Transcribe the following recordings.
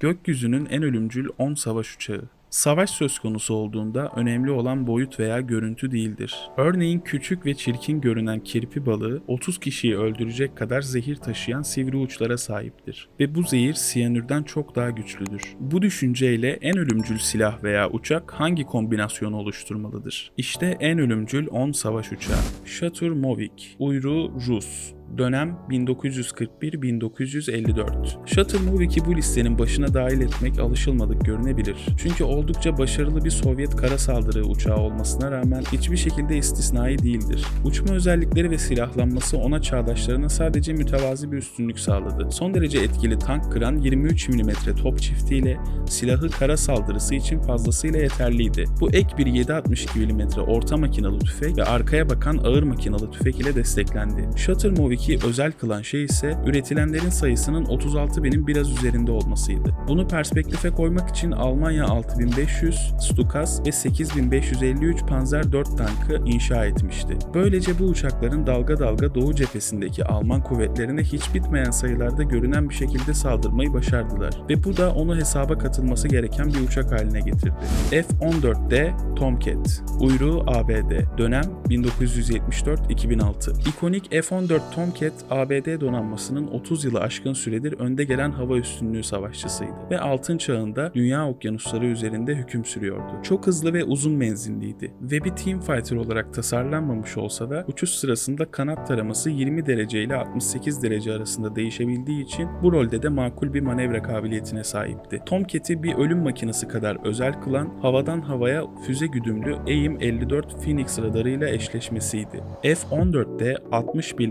Gökyüzünün en ölümcül 10 savaş uçağı. Savaş söz konusu olduğunda önemli olan boyut veya görüntü değildir. Örneğin küçük ve çirkin görünen kirpi balığı 30 kişiyi öldürecek kadar zehir taşıyan sivri uçlara sahiptir. Ve bu zehir siyanürden çok daha güçlüdür. Bu düşünceyle en ölümcül silah veya uçak hangi kombinasyonu oluşturmalıdır? İşte en ölümcül 10 savaş uçağı. Shaturmovik, uyruğu Rus, Dönem 1941-1954. Shuttle-Movik'i bu listenin başına dahil etmek alışılmadık görünebilir. Çünkü oldukça başarılı bir Sovyet kara saldırı uçağı olmasına rağmen hiçbir şekilde istisnai değildir. Uçma özellikleri ve silahlanması ona çağdaşlarına sadece mütevazi bir üstünlük sağladı. Son derece etkili tank kıran 23 mm top çiftiyle silahı kara saldırısı için fazlasıyla yeterliydi. Bu ek bir 7.62 mm orta makinalı tüfek ve arkaya bakan ağır makinalı tüfek ile desteklendi. Shuttle-Movik Movik'i özel kılan şey ise üretilenlerin sayısının 36 binin biraz üzerinde olmasıydı. Bunu perspektife koymak için Almanya 6500, Stukas ve 8553 Panzer 4 tankı inşa etmişti. Böylece bu uçakların dalga dalga Doğu cephesindeki Alman kuvvetlerine hiç bitmeyen sayılarda görünen bir şekilde saldırmayı başardılar ve bu da onu hesaba katılması gereken bir uçak haline getirdi. F-14D Tomcat, uyruğu ABD, dönem 1974-2006. İkonik F-14 Tomcat, ABD donanmasının 30 yılı aşkın süredir önde gelen hava üstünlüğü savaşçısıydı ve altın çağında dünya okyanusları üzerinde hüküm sürüyordu. Çok hızlı ve uzun menzilliydi ve bir team fighter olarak tasarlanmamış olsa da uçuş sırasında kanat taraması 20 derece ile 68 derece arasında değişebildiği için bu rolde de makul bir manevra kabiliyetine sahipti. Tomcat'i bir ölüm makinesi kadar özel kılan havadan havaya füze güdümlü AIM-54 Phoenix radarıyla eşleşmesiydi. F-14'de 60 mil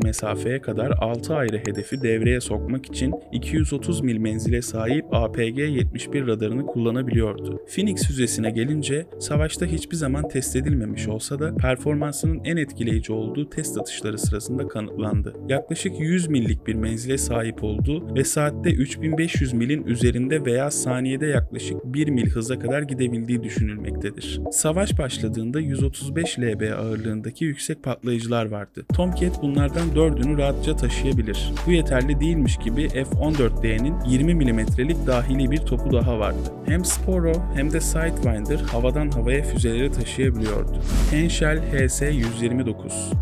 mesafeye kadar 6 ayrı hedefi devreye sokmak için 230 mil menzile sahip APG-71 radarını kullanabiliyordu. Phoenix füzesine gelince savaşta hiçbir zaman test edilmemiş olsa da performansının en etkileyici olduğu test atışları sırasında kanıtlandı. Yaklaşık 100 millik bir menzile sahip olduğu ve saatte 3500 milin üzerinde veya saniyede yaklaşık 1 mil hıza kadar gidebildiği düşünülmektedir. Savaş başladığında 135 lb ağırlığındaki yüksek patlayıcılar vardı. Tomcat bunlardan 4'ünü rahatça taşıyabilir. Bu yeterli değilmiş gibi F-14D'nin 20 mm'lik dahili bir topu daha vardı. Hem Sporo hem de Sidewinder havadan havaya füzeleri taşıyabiliyordu. Henschel HS-129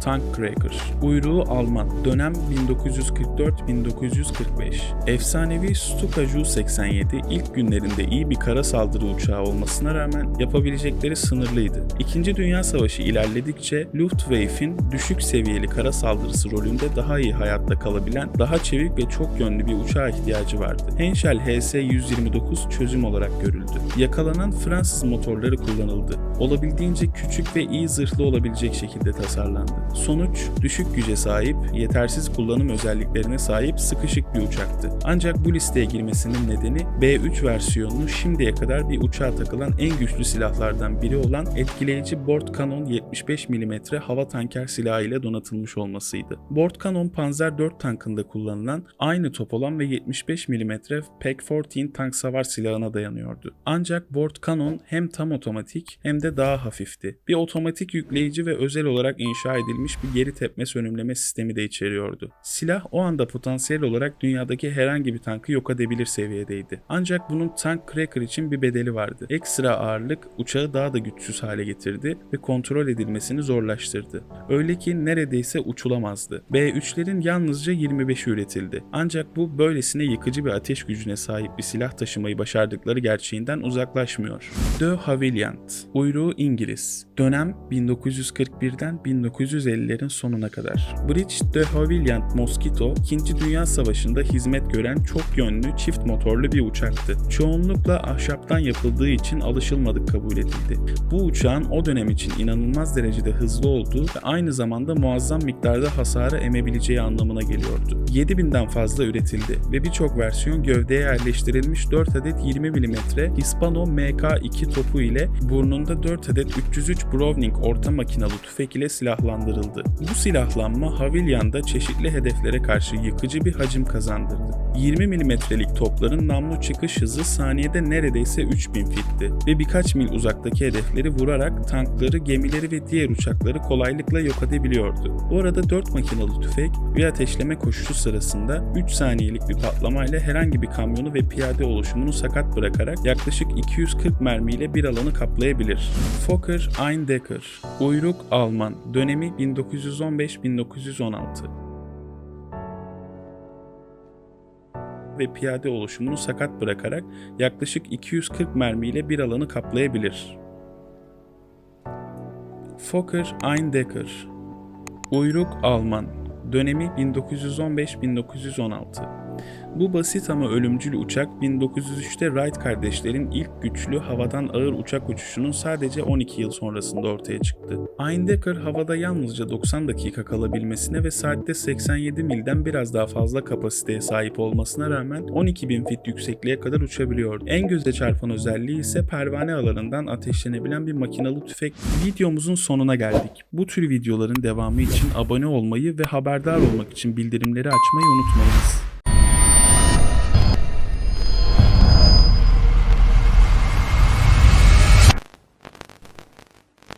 Tank Cracker Uyruğu Alman Dönem 1944-1945 Efsanevi Stuka Ju-87 ilk günlerinde iyi bir kara saldırı uçağı olmasına rağmen yapabilecekleri sınırlıydı. İkinci Dünya Savaşı ilerledikçe Luftwaffe'in düşük seviyeli kara saldırısı rolünde daha iyi hayatta kalabilen, daha çevik ve çok yönlü bir uçağa ihtiyacı vardı. Henschel HS-129 çözüm olarak görüldü. Yakalanan Fransız motorları kullanıldı. Olabildiğince küçük ve iyi zırhlı olabilecek şekilde tasarlandı. Sonuç, düşük güce sahip, yetersiz kullanım özelliklerine sahip sıkışık bir uçaktı. Ancak bu listeye girmesinin nedeni B-3 versiyonunu şimdiye kadar bir uçağa takılan en güçlü silahlardan biri olan etkileyici Bord Canon 75 mm hava tanker silahı ile donatılmış olmasıydı. Bord Canon Panzer 4 tankında kullanılan aynı top olan ve 75 mm PEC-14 tank savar silahına dayanıyordu. Ancak Bord Canon hem tam otomatik hem de daha hafifti. Bir otomatik yükleyici ve özel olarak inşa edilmiş bir geri tepme sönümleme sistemi de içeriyordu. Silah o anda potansiyel olarak dünyadaki herhangi bir tankı yok edebilir seviyedeydi. Ancak bunun tank cracker için bir bedeli vardı. Ekstra ağırlık uçağı daha da güçsüz hale getirdi ve kontrol edilmesini zorlaştırdı. Öyle ki neredeyse uçulamazdı. B3'lerin yalnızca 25'i üretildi. Ancak bu böylesine yıkıcı bir ateş gücüne sahip bir silah taşımayı başardıkları gerçeğinden uzaklaşmıyor. De Havilland, uyruğu İngiliz, dönem 1941'den 1950'lerin sonuna kadar. Bridge de Havilland Mosquito, 2. Dünya Savaşı'nda hizmet gören çok yönlü çift motorlu bir uçaktı. Çoğunlukla ahşaptan yapıldığı için alışılmadık kabul edildi. Bu uçağın o dönem için inanılmaz derecede hızlı olduğu ve aynı zamanda muazzam miktarda hasarı emebileceği anlamına geliyordu. 7000'den fazla üretildi ve birçok versiyon gövdeye yerleştirilmiş 4 adet 20 mm Hispano MK2 topu ile burnunda 4 adet 303 Browning orta makinalı tüfek ile silahlandırıldı. Bu silahlanma Havilyan'da çeşitli hedeflere karşı yıkıcı bir hacim kazandırdı. 20 milimetrelik topların namlu çıkış hızı saniyede neredeyse 3000 fitti ve birkaç mil uzaktaki hedefleri vurarak tankları, gemileri ve diğer uçakları kolaylıkla yok edebiliyordu. Bu arada 4 makinalı tüfek bir ateşleme koşusu sırasında 3 saniyelik bir patlamayla herhangi bir kamyonu ve piyade oluşumunu sakat bırakarak yaklaşık 240 mermiyle bir alanı kaplayabilir. Fokker Eindecker, Uyruk Alman, dönemi 1915-1916 ve piyade oluşumunu sakat bırakarak yaklaşık 240 mermiyle bir alanı kaplayabilir. Fokker Eindecker Uyruk Alman Dönemi 1915-1916 bu basit ama ölümcül uçak 1903'te Wright kardeşlerin ilk güçlü havadan ağır uçak uçuşunun sadece 12 yıl sonrasında ortaya çıktı. Eindecker havada yalnızca 90 dakika kalabilmesine ve saatte 87 milden biraz daha fazla kapasiteye sahip olmasına rağmen 12.000 fit yüksekliğe kadar uçabiliyordu. En göze çarpan özelliği ise pervane alanından ateşlenebilen bir makinalı tüfek. Videomuzun sonuna geldik. Bu tür videoların devamı için abone olmayı ve haberdar olmak için bildirimleri açmayı unutmayınız.